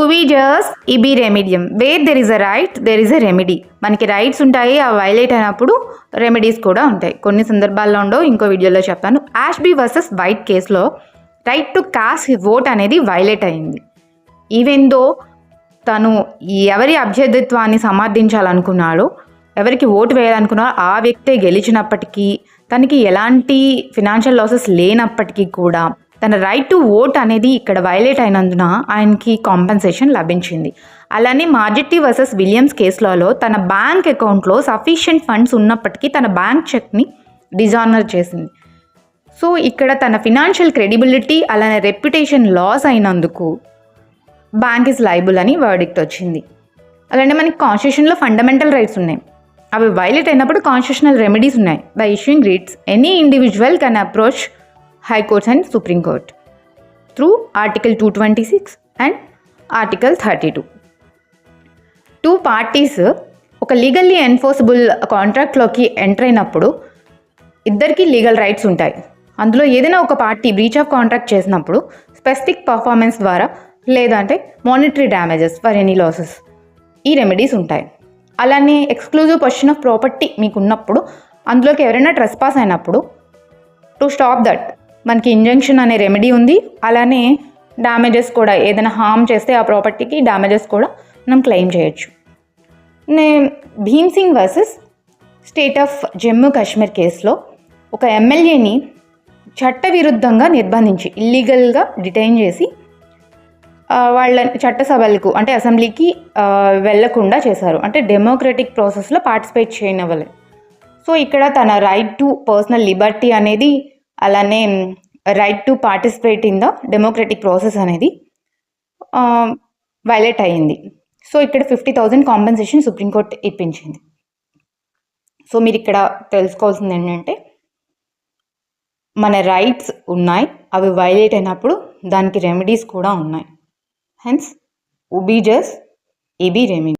ఉవిజస్ ఇబి రెమిడియం where there is a right there is a remedy మనకి rights ఉంటాయి ఆ వైలేట్ అయినప్పుడు రెమెడీస్ కూడా ఉంటాయి. కొన్ని సందర్భాల్లో ఉండవు ఇంకో వీడియోలో చెప్తాను యాష్బీ వర్సెస్ వైట్ కేసులో right to cast his vote అనేది వైలేట్ అయింది. ఈవెన్ దో తను ఎవరి అభ్యర్థిత్వాన్ని సమర్థించాలనుకున్నాడో ఎవరికి ఓటు వేయాలనుకున్నారో ఆ వ్యక్తే గెలిచినప్పటికీ తనకి ఎలాంటి ఫినాన్షియల్ లాసెస్ లేనప్పటికీ కూడా తన రైట్ టు ఓట్ అనేది ఇక్కడ వైలేట్ అయినందున ఆయనకి కాంపెన్సేషన్ లభించింది. అలానే మార్జెట్టి వర్సెస్ విలియమ్స్ కేసులలో తన బ్యాంక్ అకౌంట్లో సఫిషియంట్ ఫండ్స్ ఉన్నప్పటికీ తన బ్యాంక్ చెక్ని డిజానర్ చేసింది. సో ఇక్కడ తన ఫినాన్షియల్ క్రెడిబిలిటీ అలానే రెప్యుటేషన్ లాస్ అయినందుకు బ్యాంక్ ఇస్ లైబుల్ అని వర్డిక్ట్ వచ్చింది. అలానే మనకి కాన్స్టిట్యూషన్లో ఫండమెంటల్ రైట్స్ ఉన్నాయి. అవి వైలేట్ అయినప్పుడు కాన్స్టిట్యూషనల్ రెమెడీస్ ఉన్నాయి. By issuing writs any individual can approach high courts and supreme court through article two twenty six and article thirty two two parties ఒక లీగల్లీ ఎన్ఫోర్సబుల్ కాంట్రాక్ట్లోకి ఎంటర్ అయినప్పుడు ఇద్దరికి legal rights ఉంటాయి. అందులో ఏదైనా ఒక పార్టీ బ్రీచ్ ఆఫ్ కాంట్రాక్ట్ చేసినప్పుడు specific performance ద్వారా లేదంటే monetary damages for any losses ఈ రెమెడీస్ ఉంటాయి. అలానే ఎక్స్క్లూజివ్ పొజిషన్ ఆఫ్ ప్రాపర్టీ మీకు ఉన్నప్పుడు అందులోకి ఎవరైనా ట్రెస్ పాస్ అయినప్పుడు టు స్టాప్ దట్ మనకి ఇంజంక్షన్ అనే రెమెడీ ఉంది. అలానే డ్యామేజెస్ కూడా ఏదైనా హామ్ చేస్తే ఆ ప్రాపర్టీకి డ్యామేజెస్ కూడా మనం క్లెయిమ్ చేయొచ్చు. నే Bhim Singh versus state of Jammu Kashmir కేసులో ఒక ఎమ్మెల్యేని చట్టవిరుద్ధంగా నిర్బంధించి ఇల్లీగల్గా డిటైన్ చేసి వాళ్ళ చట్టసభలకు అంటే అసెంబ్లీకి వెళ్ళకుండా చేశారు. అంటే డెమోక్రటిక్ ప్రాసెస్లో పార్టిసిపేట్ చేయనివ్వలేదు సో ఇక్కడ తన రైట్ టు పర్సనల్ లిబర్టీ అనేది అలానే right to participate in the democratic process అనేది వైలేట్ అయ్యింది. సో ఇక్కడ fifty thousand compensation supreme court ఇప్పించింది. So మీరు ఇక్కడ తెలుసుకోవాల్సింది ఏంటంటే మన రైట్స్ ఉన్నాయి అవి వైలేట్ అయినప్పుడు దానికి రెమెడీస్ కూడా ఉన్నాయి. Hence ఉబీజస్ ఇబి remedy